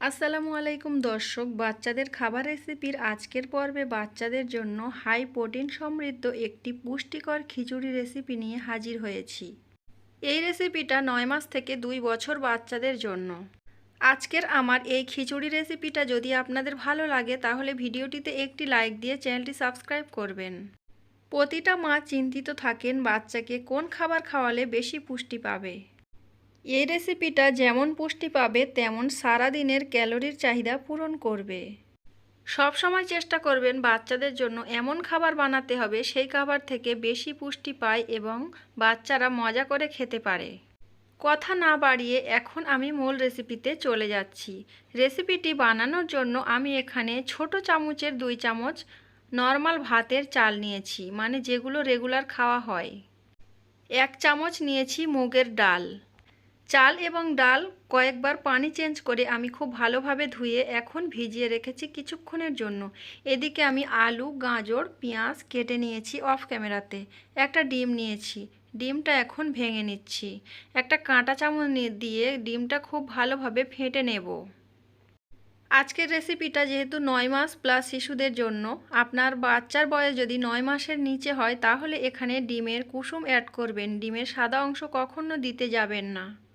আসসালামু আলাইকুম দর্শক, বাচ্চাদের খাবার রেসিপির আজকের পর্বে বাচ্চাদের জন্য হাই প্রোটিন সমৃদ্ধ একটি পুষ্টিকর খিচুড়ি রেসিপি নিয়ে হাজির হয়েছি। এই রেসিপিটা নয় মাস থেকে দুই বছর বাচ্চাদের জন্য। আজকের আমার এই খিচুড়ি রেসিপিটা যদি আপনাদের ভালো লাগে, তাহলে ভিডিওটিতে একটি লাইক দিয়ে চ্যানেলটি সাবস্ক্রাইব করবেন। প্রতিটা মা চিন্তিত থাকেন বাচ্চাকে কোন খাবার খাওয়ালে বেশি পুষ্টি পাবে। এই রেসিপিটা যেমন পুষ্টি পাবে, তেমন সারাদিনের ক্যালোরির চাহিদা পূরণ করবে। সব সময় চেষ্টা করবেন বাচ্চাদের জন্য এমন খাবার বানাতে হবে, সেই খাবার থেকে বেশি পুষ্টি পায় এবং বাচ্চারা মজা করে খেতে পারে। কথা না বাড়িয়ে এখন আমি মূল রেসিপিতে চলে যাচ্ছি। রেসিপিটি বানানোর জন্য আমি এখানে ছোট চামচের দুই চামচ নর্মাল ভাতের চাল নিয়েছি মানে যেগুলো রেগুলার খাওয়া হয়। এক চামচ নিয়েছি মুগের ডাল। চাল এবং ডাল কয়েকবার পানি চেঞ্জ করে আমি খুব ভালোভাবে ধুয়ে এখন ভিজিয়ে রেখেছি কিছুক্ষণের জন্য। এদিকে আমি আলু, গাজর, পেঁয়াজ কেটে নিয়েছি অফ ক্যামেরাতে। একটা ডিম নিয়েছি। ডিমটা এখন ভেঙে নিচ্ছি। একটা কাঁটা চামচ দিয়ে ডিমটা খুব ভালোভাবে ফেটে নেব। আজকের রেসিপিটা যেহেতু নয় মাস প্লাস শিশুদের জন্য, আপনার বাচ্চার বয়স যদি নয় মাসের নিচে হয়, তাহলে এখানে ডিমের কুসুম অ্যাড করবেন। ডিমের সাদা অংশ কখনো দিতে যাবেন না।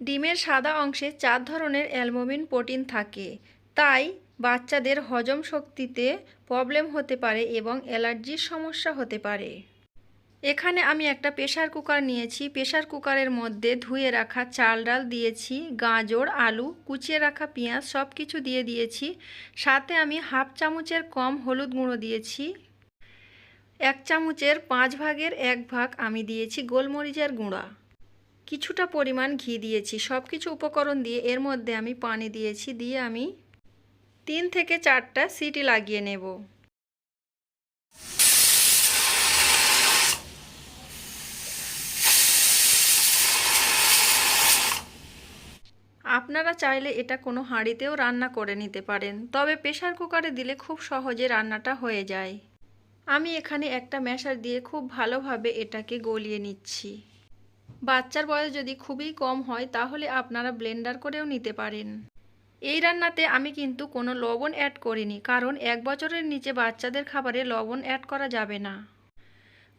ডিমের সাদা অংশে চার ধরনের অ্যালমোমিন প্রোটিন থাকে। তাই বাচ্চাদের হজম শক্তিতে প্রবলেম হতে পারে এবং অ্যালার্জির সমস্যা হতে পারে। এখানে আমি একটা প্রেশার কুকার নিয়েছি। প্রেশার কুকারের মধ্যে ধুয়ে রাখা চাল ডাল দিয়েছি, গাজর, আলু, কুচিয়ে রাখা পেঁয়াজ সব কিছু দিয়ে দিয়েছি। সাথে আমি হাফ চামচের কম হলুদ গুঁড়ো দিয়েছি। এক চামচের পাঁচ ভাগের এক ভাগ আমি দিয়েছি গোলমরিচের গুঁড়া। কিছুটা পরিমাণ ঘি দিয়েছি সব কিছু উপকরণ দিয়ে এর মধ্যে আমি পানি দিয়েছি, দিয়ে আমি তিন থেকে চারটা সিটি লাগিয়ে নেব। আপনারা চাইলে এটা কোনো হাঁড়িতেও রান্না করে নিতে পারেন, তবে প্রেশার কুকারে দিলে খুব সহজে রান্নাটা হয়ে যায়। আমি এখানে একটা ম্যাশার দিয়ে খুব ভালোভাবে এটাকে গলিয়ে নিচ্ছি। বাচ্চার বয়স যদি খুবই কম হয়, তাহলে আপনারা ব্লেন্ডার করেও নিতে পারেন। এই রান্নাতে আমি কিন্তু কোনো লবণ অ্যাড করিনি, কারণ এক বছরের নিচে বাচ্চাদের খাবারে লবণ অ্যাড করা যাবে না।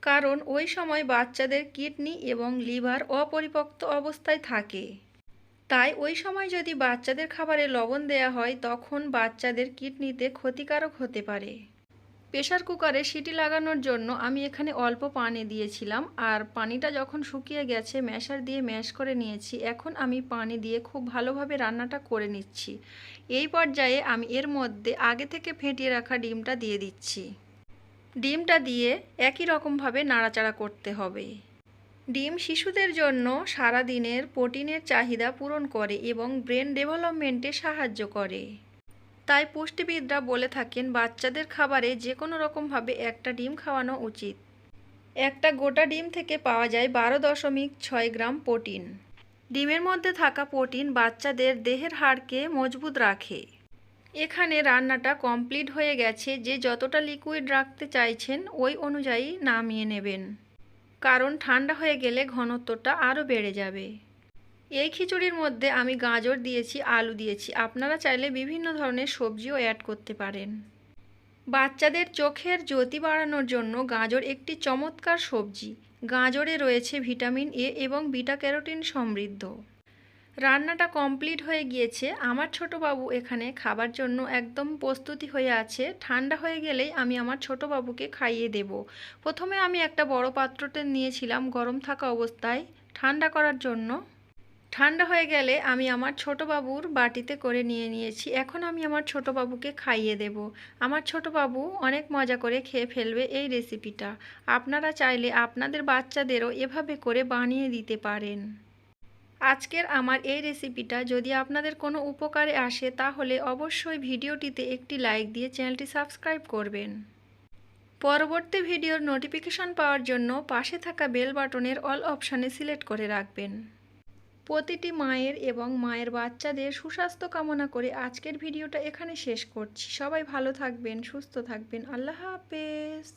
কারণ ওই সময় বাচ্চাদের কিডনি এবং লিভার অপরিপক্ত অবস্থায় থাকে। তাই ওই সময় যদি বাচ্চাদের খাবারে লবণ দেয়া হয়, তখন বাচ্চাদের কিডনিতে ক্ষতিকারক হতে পারে। প্রেশার কুকারে সিটি লাগানোর জন্য আমি এখানে অল্প পানি দিয়েছিলাম আর পানিটা যখন শুকিয়ে গেছে ম্যাশার দিয়ে ম্যাশ করে নিয়েছি, এখন আমি পানি দিয়ে খুব ভালোভাবে রান্নাটা করে নিচ্ছি। এই পর্যায়ে আমি এর মধ্যে আগে থেকে ফেটিয়ে রাখা ডিমটা দিয়ে দিচ্ছি। ডিমটা দিয়ে একই রকমভাবে নাড়াচাড়া করতে হবে। ডিম শিশুদের জন্য সারা দিনের প্রোটিনের চাহিদা পূরণ করে এবং ব্রেন ডেভেলপমেন্টে সাহায্য করে। তাই পুষ্টিবিদরা বলে থাকেন, বাচ্চাদের খাবারে যে কোনো রকমভাবে একটা ডিম খাওয়ানো উচিত। একটা গোটা ডিম থেকে পাওয়া যায় বারো দশমিক ছয় গ্রাম প্রোটিন। ডিমের মধ্যে থাকা প্রোটিন বাচ্চাদের দেহের হাড়কে মজবুত রাখে। এখানে রান্নাটা কমপ্লিট হয়ে গেছে, যে যতটা লিকুইড রাখতে চাইছেন ওই অনুযায়ী নামিয়ে নেবেন। কারণ ঠান্ডা হয়ে গেলে ঘনত্বটা আরও বেড়ে যাবে। এই খিচুড়ির মধ্যে আমি গাজর দিয়েছি, আলু দিয়েছি। আপনারা চাইলে বিভিন্ন ধরনের সবজিও অ্যাড করতে পারেন। বাচ্চাদের চোখের জ্যোতি বাড়ানোর জন্য গাজর একটি চমৎকার সবজি। গাজরে রয়েছে ভিটামিন এ এবং বিটা ক্যারোটিন সমৃদ্ধ। রান্নাটা কমপ্লিট হয়ে গিয়েছে। আমার ছোট বাবু এখানে খাবার জন্য একদম প্রস্তুতি হয়ে আছে। ঠান্ডা হয়ে গেলেই আমি আমার ছোট বাবুকে খাইয়ে দেব। প্রথমে আমি একটা বড় পাত্রতে নিয়েছিলাম গরম থাকা অবস্থায়। ঠান্ডা করার জন্য ঠান্ডা হয়ে গেলে আমি আমার ছোট বাবুর বাটিতে করে নিয়ে নিয়েছি। এখন আমি আমার ছোট বাবুকে খাইয়ে দেব। আমার ছোট বাবু অনেক মজা করে খেয়ে ফেলবে এই রেসিপিটা। আপনারা চাইলে আপনাদের বাচ্চাদেরও এভাবে করে বানিয়ে দিতে পারেন। আজকের আমার এই রেসিপিটা যদি আপনাদের কোনো উপকারে আসে তাহলে অবশ্যই ভিডিওটিতে একটি লাইক দিয়ে চ্যানেলটি সাবস্ক্রাইব করবেন। পরবর্তী ভিডিওর নোটিফিকেশন পাওয়ার জন্য পাশে থাকা বেল বাটনের অল অপশানে সিলেক্ট করে রাখবেন। প্রতিটি মায়ের এবং মায়ের বাচ্চাদের সুস্বাস্থ্য কামনা করে আজকের ভিডিওটা এখানে শেষ করছি। সবাই ভালো থাকবেন, সুস্থ থাকবেন। আল্লাহ হাফেজ।